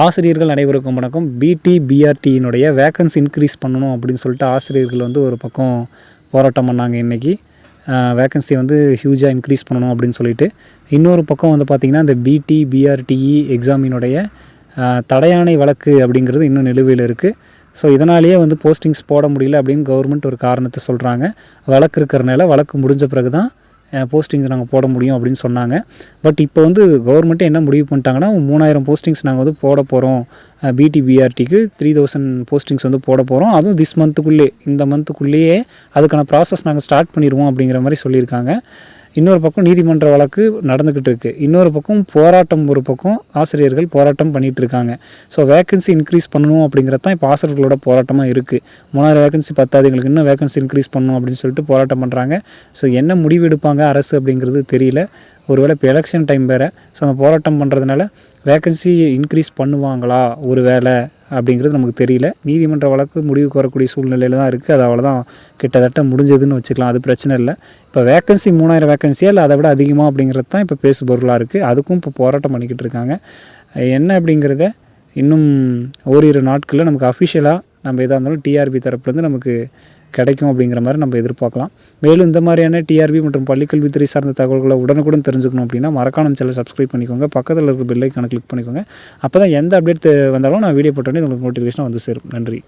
ஆசிரியர்கள் அனைவருக்கும் வணக்கம். பிடி பிஆர்டியினுடைய வேகன்சி இன்க்ரீஸ் பண்ணணும் அப்படின்னு சொல்லிட்டு ஆசிரியர்கள் வந்து ஒரு பக்கம் போராட்டம் பண்ணாங்க இன்றைக்கி வேக்கன்சி வந்து ஹியூஜாக இன்க்ரீஸ் பண்ணணும் அப்படின்னு சொல்லிட்டு. இன்னொரு பக்கம் வந்து பார்த்திங்கன்னா இந்த பிடி பிஆர்டிஇ எக்ஸாமினுடைய e தடையானை வழக்கு அப்படிங்கிறது இன்னும் நிலுவையில் இருக்குது ஸோ இதனாலேயே வந்து போஸ்டிங்ஸ் போட முடியல அப்படின்னு கவர்மெண்ட் ஒரு காரணத்தை சொல்கிறாங்க வழக்கு இருக்கிறனால வழக்கு முடிஞ்ச பிறகு தான் போஸ்டிங்ஸ் நாங்கள் போட முடியும் அப்படின்னு சொன்னாங்க. பட் இப்போ வந்து கவர்மெண்ட்டே என்ன முடிவு பண்ணிட்டாங்கன்னா மூணாயிரம் போஸ்டிங்ஸ் நாங்கள் வந்து போட போகிறோம் பிடிபிஆர்டிக்கு த்ரீ தௌசண்ட் போஸ்டிங்ஸ் வந்து போட போகிறோம் அதுவும் திஸ் மந்த்துக்குள்ளே இந்த மந்த்துக்குள்ளேயே அதுக்கான ப்ராசஸ் நாங்கள் ஸ்டார்ட் பண்ணிடுவோம் அப்படிங்கிற மாதிரி சொல்லியிருக்காங்க. இன்னொரு பக்கம் நீதிமன்ற வழக்கு நடந்துக்கிட்டு இருக்குது இன்னொரு பக்கம் போராட்டம் ஒரு பக்கம் ஆசிரியர்கள் போராட்டம் பண்ணிகிட்டு இருக்காங்க. ஸோ வேகன்சி இன்க்ரீஸ் பண்ணணும் அப்படிங்கிறது தான் இப்போ ஆசிரியர்களோட போராட்டமாக இருக்குது மூணாயிரம் வேகன்சி பத்தாது எங்களுக்கு இன்னும் வேகன்சி இன்க்ரீஸ் பண்ணணும் அப்படின்னு சொல்லிட்டு போராட்டம் பண்ணுறாங்க ஸோ என்ன முடிவு எடுப்பாங்க அரசு அப்படிங்கிறது தெரியல. ஒருவேளை இப்போ எலெக்ஷன் டைம் வேறு. ஸோ அந்த போராட்டம் பண்ணுறதுனால வேக்கன்சி இன்க்ரீஸ் பண்ணுவாங்களா? ஒரு வேளை அப்படிங்கிறது நமக்கு தெரியல. நீதிமன்ற வழக்கு முடிவுக்கு வரக்கூடிய சூழ்நிலையில் தான் இருக்குது அது அவ்வளோதான் கிட்டத்தட்ட முடிஞ்சதுன்னு வச்சுக்கலாம். அது பிரச்சனை இல்லை. இப்போ வேக்கன்சி மூணாயிரம் வேக்கன்சியாக இல்லை அதை விட அதிகமாக அப்படிங்கிறது தான் இப்போ பேசு பொருளாக இருக்குது அதுக்கும் இப்போ போராட்டம் பண்ணிக்கிட்டு இருக்காங்க. என்ன அப்படிங்கிறத இன்னும் ஓரிரு நாட்களில் நமக்கு அஃபிஷியலாக நம்ம எதாக இருந்தாலும் டிஆர்பி தரப்புலேருந்து நமக்கு கிடைக்கும் அப்படிங்கிற மாதிரி நம்ம எதிர்பார்க்கலாம். மேலும் இந்த மாதிரியான டிஆர்பி மற்றும் பள்ளிக்கல்வித்துறை சார்ந்த தகவல்களை உடனுக்குடன் தெரிஞ்சுக்கணும் அப்படின்னா மறக்காம சேனல் சப்ஸ்கிரைப் பண்ணிக்கோங்க. பக்கத்தில் இருக்க பெல்லைக்கான கிளிக் பண்ணிக்கோங்க. அப்போ தான் எந்த அப்டேட் வந்தாலும் நான் வீடியோ போட்டோன்னே உங்களுக்கு நோட்டிஃபிகேஷன் வந்து சேரும். நன்றி.